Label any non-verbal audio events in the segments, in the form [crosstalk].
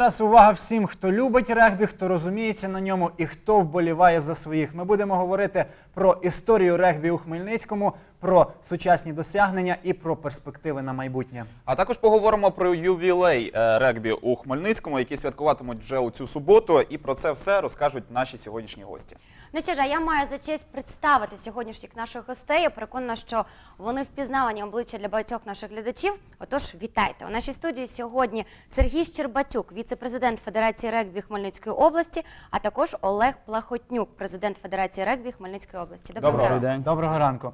зараз увага всім, хто любить регбі, хто розуміється на ньому і хто вболіває за своїх. Ми будемо говорити про історію регбі у Хмельницькому, про сучасні досягнення і про перспективи на майбутнє. А також поговоримо про ювілей е, регбі у Хмельницькому, який святкуватимуть вже у цю суботу. І про це все розкажуть наші сьогоднішні гості. Ну що ж, а я маю за честь представити сьогоднішніх наших гостей. Я переконана, що вони впізнавані обличчя для багатьох наших глядачів. Отож, вітайте у нашій студії сьогодні Сергій Щербатюк, віце-президент Федерації регбі Хмельницької області, а також Олег Плахотнюк, президент Федерації регбі Хмельницької області. Доброго ранку. ранку. день. Доброго ранку.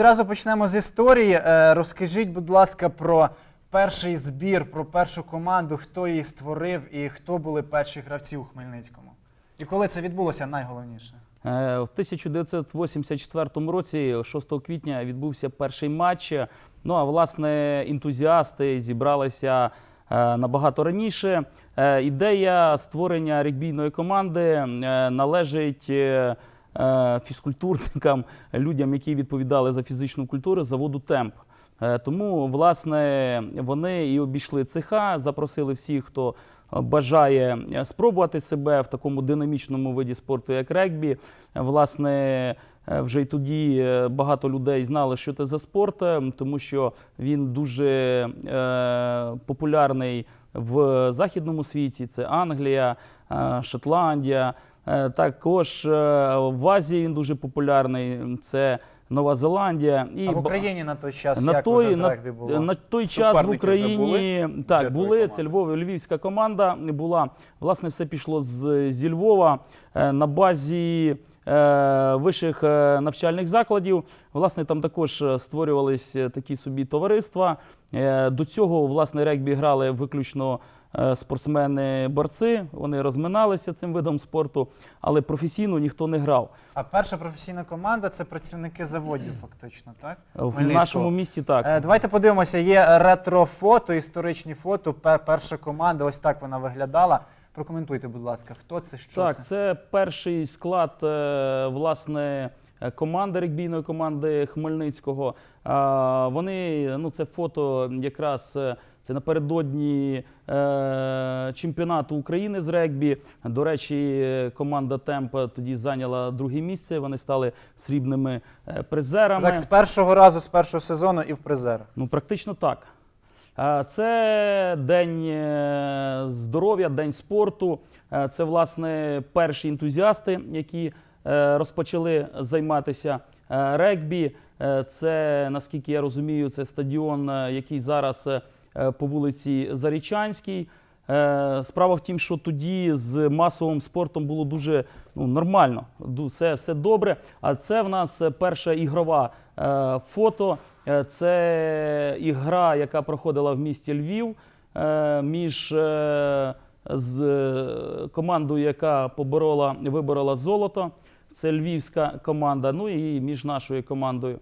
Відразу почнемо з історії. Е, Розкажіть, будь ласка, про перший збір, про першу команду, хто її створив і хто були перші гравці у Хмельницькому. І коли це відбулося, найголовніше. Е, В 1984 році, 6 квітня, відбувся перший матч. Ну а власне ентузіасти зібралися е, набагато раніше. Ідея створення регбійної команди належить фізкультурникам, людям, які відповідали за фізичну культуру заводу Темп. Е, Тому, власне, вони і обійшли цеха, запросили всіх, хто е, бажає е, спробувати себе в такому динамічному виді спорту, як регбі. Е, Власне, е, вже й тоді е, багато людей знали, що це за спорт, е, тому що він дуже е, популярний в західному світі. Це Англія, е, Шотландія. Е, Також е, в Азії він дуже популярний. Це Нова Зеландія і А в Україні на той час на як той, вже з регбі було? на той час в Україні були так для були. Це Львов, львівська команда була. Власне, все пішло з, зі Львова е, на базі е, вищих навчальних закладів. Власне, там також створювались такі собі товариства. Е, До цього власне регбі грали виключно. Е, Спортсмени-борці, вони розминалися цим видом спорту, але професійно ніхто не грав. А перша професійна команда це працівники заводів, фактично, так? В нашому місті так. Е, Давайте подивимося, є ретро-фото, історичні фото. Перша команда, ось так вона виглядала. Прокоментуйте, будь ласка, хто це, що Так, це? це перший склад е, власне команди регбійної команди Хмельницького. Вони ну це фото якраз. е, Це напередодні е, чемпіонату України з регбі. До речі, команда Темп тоді зайняла друге місце. Вони стали срібними е, призерами. Так, з першого разу, з першого сезону і в призер. Ну, практично так. Це день е, здоров'я, день спорту. Це, власне, перші ентузіасти, які розпочали займатися регбі. Е, Це, наскільки я розумію, це стадіон, е, який зараз е, по вулиці Зарічанській. Е, Справа в тім, що тоді з масовим спортом було дуже ну, нормально, все, все добре. А це в нас е, перша ігрова е, фото. Е, Це ігра, яка проходила в місті Львів е, між е, з е, командою, яка поборола, виборола золото. Це львівська команда. Ну і між нашою командою.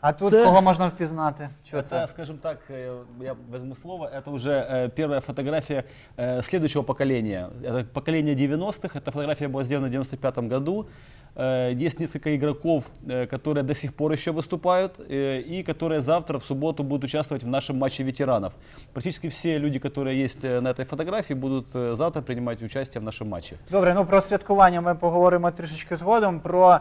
А тут Це- кого можна впізнати? Що Это, це? скажем так, э, я возьму слово, это уже э, первая фотография э, следующего поколения. Это поколение 90-х, эта фотография была сделана в 95 году. Э, Есть несколько игроков, э, которые до сих пор еще выступают э, и которые завтра, в субботу, будут участвовать в нашем матче ветеранов. Практически все люди, которые есть э, на этой фотографии, будут э, завтра принимать участие в нашем матче. Добре, ну про святкування ми поговоримо трішечки згодом. Про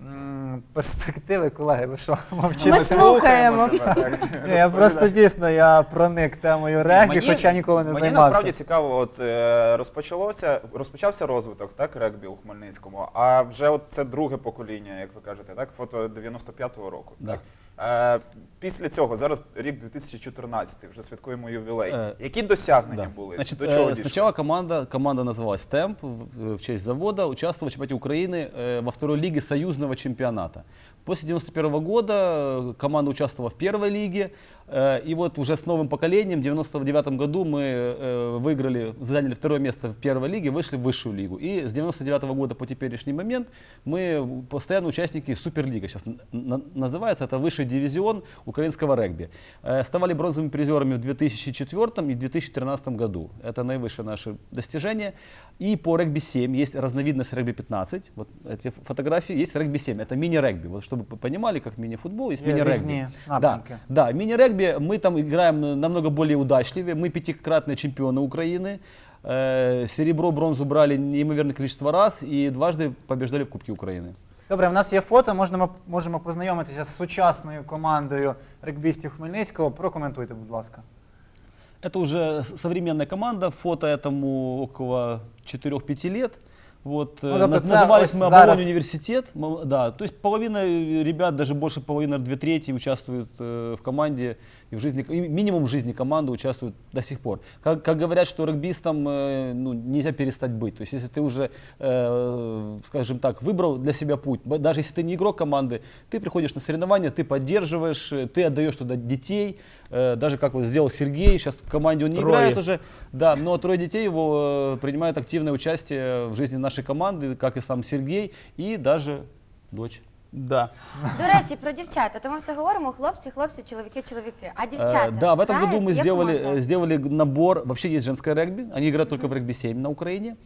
м, перспективи, колеги, ви що [laughs] мовчите? Ми слухаємо. тебе, так. Ні, я просто дійсно я проник темою регбі, Мені- хоча ніколи не мені займався. насправді цікаво, от е, розпочалося, розпочався розвиток так, регбі у Хмельницькому, а вже от це друге покоління, як ви кажете, так, фото 95-го року. Да. Так? Е, після цього, зараз рік 2014, вже святкуємо ювілей. Е, Які досягнення Да. були? Значит, До чого э, дійшли? сначала команда, команда называлась «Темп» в, в честь завода, участвовала в чемпионате Украины э, во второй лиге союзного чемпионата. После 91 года э, команда участвовала в первой лиге, э, и вот уже с новым поколением в 99 году мы э, выиграли, заняли второе место в первой лиге, вышли в высшую лигу. И с 99 года по теперешний момент мы постоянно участники Суперлига, сейчас называется, это высшей дивизион украинского регби. Э, Ставали бронзовыми призерами в 2004 и 2013 году. Это наивысшее наше достижение. И по регби-7 есть разновидность регби-15. Вот эти фотографии. Есть регби-7. Это мини-регби. Вот чтобы вы понимали, как мини-футбол, есть Є мини-регби. різні Да, напрямки. да, мини-регби мы там играем намного более удачливее. Мы пятикратные чемпионы Украины. Э, Серебро, бронзу брали неимоверное количество раз и дважды побеждали в Кубке Украины. Добре, в нас є фото, можемо, можемо познайомитися з сучасною командою регбістів Хмельницького. Прокоментуйте, будь ласка. Это уже современная команда, фото этому около 4-5 лет. Вот, э, Ну, на- тобто це назывались ось мы зараз- Оболонь университет. М- Да, то есть половина э, ребят, даже больше половины, две трети участвуют э, в команде и в жизни, и минимум в жизни команды участвуют до сих пор. Как, как говорят, что регбистам э, ну, нельзя перестать быть. То есть если ты уже, э, скажем так, выбрал для себя путь, б- даже если ты не игрок команды, ты приходишь на соревнования, ты поддерживаешь, э, ты отдаешь туда детей, Э, даже как вот сделал Сергей, сейчас в команде он не Трое. играет уже, да, но трое детей его э, принимают активное участие в жизни нашей команды, как и сам Сергей, и даже дочь. Да. До речі, про дівчата. То ми все говоримо: хлопці, хлопці, чоловіки, чоловіки. А дівчата? Э, да, в этом году грають? мы Є сделали, команда? э, сделали набор, вообще есть женское регби, они играют только в регби-7 на Украине.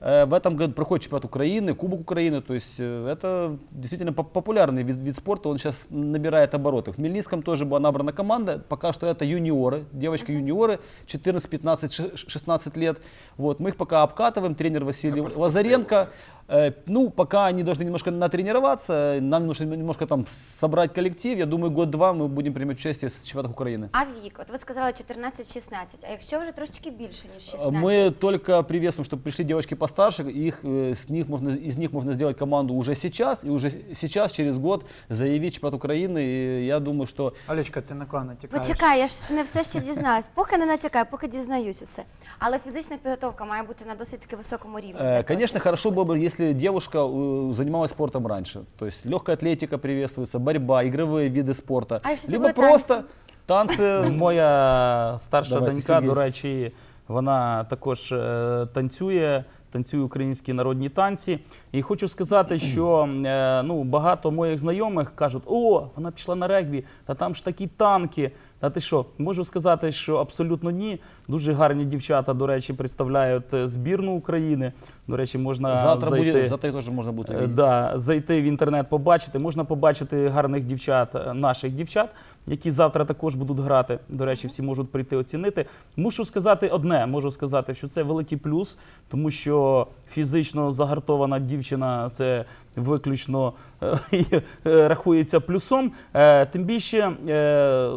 Э, В этом году проходит чемпионат Украины, Кубок Украины, то есть э, это действительно поп- популярный вид, вид спорта, он сейчас набирает обороты. В Хмельницком тоже была набрана команда, пока что это юниоры, девочки-юниоры, 14, 15, ш- 16 лет. Вот, мы их пока обкатываем, тренер Василий Лазаренко. Э, Ну, пока они должны немножко натренироваться, нам нужно немножко там собрать коллектив. Я думаю, год-два мы будем принимать участие в чемпионатах Украины. А вік, от ви сказали 14-16, а якщо вже трошечки більше, ніж 16? Мы только приветствуем, чтобы пришли девочки постарше, их, э, с них можно, из них можно сделать команду уже сейчас, и уже сейчас, через год, заявить чемпионат Украины. И я думаю, что Алічка, ти на кого натякаєш? Почекай, я ж не все ще дізналась. Поки не натякаю, поки дізнаюсь усе. Але фізична підготовка має бути на досить таки високому рівні. для Э, того, Конечно, щоб хорошо было бы, если девушка э, занималась спортом раньше. То есть легкая атлетика приветствуется, борьба, игровые виды спорта. А якщо це Либо були просто танцы. [laughs] Моя старша Давайте, донька, Сергій. до речі, вона також е, танцює, танцює українські народні танці. І хочу сказати, що е, ну, багато моїх знайомих кажуть: о, вона пішла на регбі, та там ж такі танки. Та ти що? Можу сказати, що абсолютно ні. Дуже гарні дівчата, до речі, представляють е, збірну України. До речі, можна Завтра, зайти. буде завтра теж можна будет Е. Да, зайти в інтернет, побачити. Можна побачити гарних дівчат, е, наших дівчат, які завтра також будуть грати. До речі, всі можуть прийти оцінити. Мушу сказати одне: можу сказати, що це великий плюс, тому що фізично загартована дівчина це виключно е, [laughs] е, рахується плюсом. Е, Тим більше,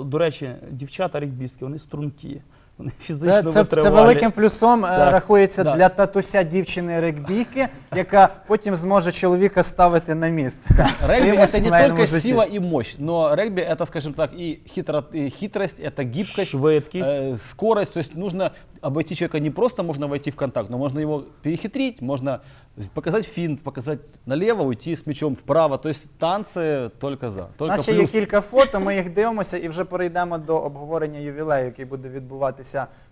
до речі, дівчата регбістки, вони стрункі. Вони фізично Це, це, це витривалі. великим плюсом е, Так. рахується Да. для татуся дівчини регбійки, яка потім зможе чоловіка ставити на місце. в Регби своєму это не сімейному только житті. сила и мощь, но регби это, скажем так, и, хитро, и хитрость, это гибкость, Швидкість. э, скорость. То есть нужно обойти человека не просто можно войти в контакт, но можно его перехитрить, можно с- показать финт, показать налево, уйти с мячом вправо. То есть танцы только за. У Только нас ще є плюс. кілька фото, ми їх дивимося і вже перейдемо до обговорення ювілею, який буде відбуватися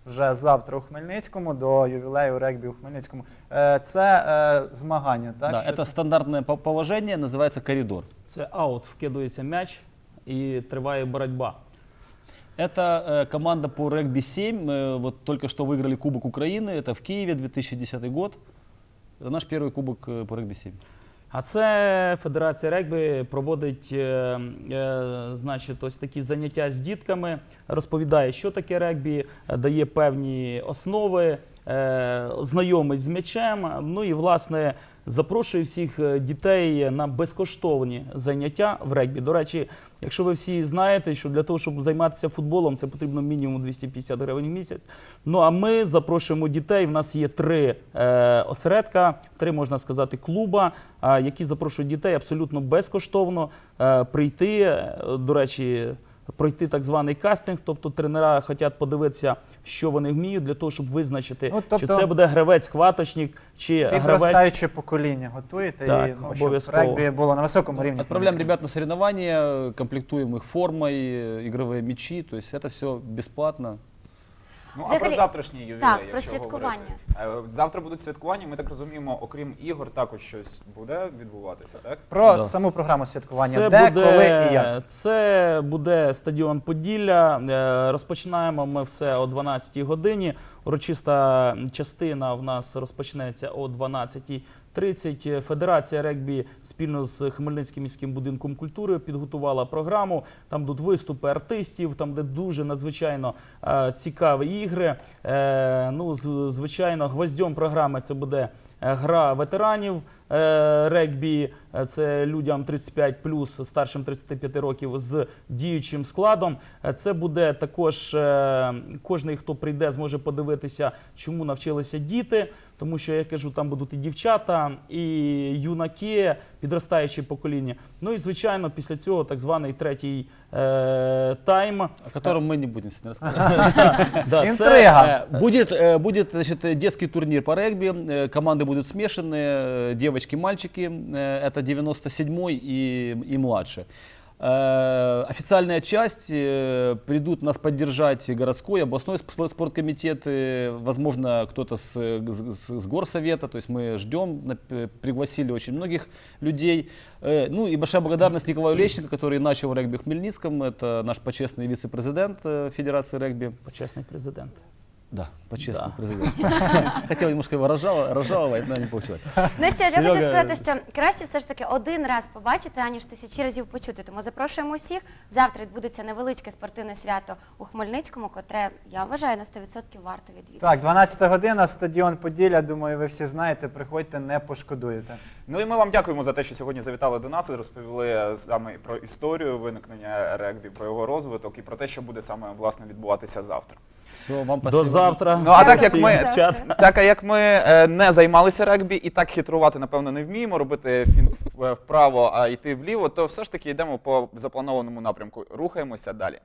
вже завтра у Хмельницькому, до ювілею регбі у Хмельницькому. Е, Це е, змагання, так? Да, Що это це? стандартное по- положение, называется коридор. Це аут, вкидується м'яч і триває боротьба. Это э, команда по регби-7. Мы вот только что выиграли Кубок Украины. Это в Киеве 2010 год. Это наш первый кубок э, по регби-7. А це Федерація регбі проводить е, е, значить, ось такі заняття з дітками, розповідає, що таке регбі, дає певні основи, е, знайомить з м'ячем. Ну і власне запрошує всіх е, дітей на безкоштовні заняття в регбі. До речі, якщо ви всі знаєте, що для того, щоб займатися футболом, це потрібно мінімум 250 гривень в місяць. Ну а ми запрошуємо дітей. В нас є три е, осередка, три можна сказати, клуба, а, які запрошують дітей абсолютно безкоштовно е, прийти. е, До речі Пройти так званий кастинг, тобто тренера хочуть подивитися, що вони вміють, для того, щоб визначити, Ну, тобто- чи це буде гравець-хваточник, чи гравець. Підростаюче покоління готуєте, Так, і ну, щоб обов'язково. регбі було на високому рівні. Отправляем ребят на соревнования, комплектуем их формой, э, игровые мячи. То есть это все бесплатно. Ну, а Взагалі- про завтрашній ювілей, Так, про якщо святкування. говорити. Е, Завтра будуть святкування. Ми так розуміємо, окрім ігор, також щось буде відбуватися, так? Про Да. саму програму святкування. Це Де, буде, коли і як? Це буде стадіон Поділля. Е, Розпочинаємо ми все о 12-й годині. Урочиста частина в нас розпочнеться о 12.30. Федерація регбі спільно з Хмельницьким міським будинком культури підготувала програму. Там будуть виступи артистів, там де дуже надзвичайно е, цікаві ігри. Е, ну, звичайно, гвоздьом програми це буде е, гра ветеранів е, регбі. Е, Це людям 35 плюс старшим 35 років з діючим складом. Е, Це буде також е, кожний, хто прийде, зможе подивитися, чому навчилися діти. Тому що я кажу, там будуть і дівчата, і юнаки, підростаюче покоління. Ну і звичайно, після цього так званий третій е, тайм. О котором мы не будем сегодня рассказывать. Да, це- [laughs] Інтрига. Э, Будет, э, будет значит, э, детский турнир по регби. Э, Команды будут смешанные, э, девочки, мальчики. Э, Это 97-й и, и младше. Э, Официальная часть э, придут нас поддержать городской, областной спор- спорткомитет, возможно, кто-то с, с- с горсовета. То есть мы ждем, пригласили очень многих людей. Ну и большая благодарность Николаю Лещенко, который начал регби в Хмельницком. Это наш почестный вице-президент Федерации регби. Почесний президент. Да, по-честному, Да. президент. [laughs] Хотел немножко его разжал- разжаловать, но не получилось. Ну що ж, я Серега- хочу сказати, що краще все ж таки один раз побачити, аніж тисячі разів почути. Тому запрошуємо усіх. Завтра відбудеться невеличке спортивне свято у Хмельницькому, котре я вважаю на 100% варто відвідати. Так, 12 година, стадіон Поділля. Думаю, ви всі знаєте. Приходьте, не пошкодуєте. Ну і ми вам дякуємо за те, що сьогодні завітали до нас і розповіли саме про історію виникнення регбі, про його розвиток і про те, що буде саме власне відбувататися завтра. Все, вам До спасибо. завтра. Ну а так як Всім ми так, а як ми е, не займалися регбі і так хитрувати, напевно, не вміємо робити фінт в- вправо, а йти вліво, то все ж таки йдемо по запланованому напрямку. Рухаємося далі.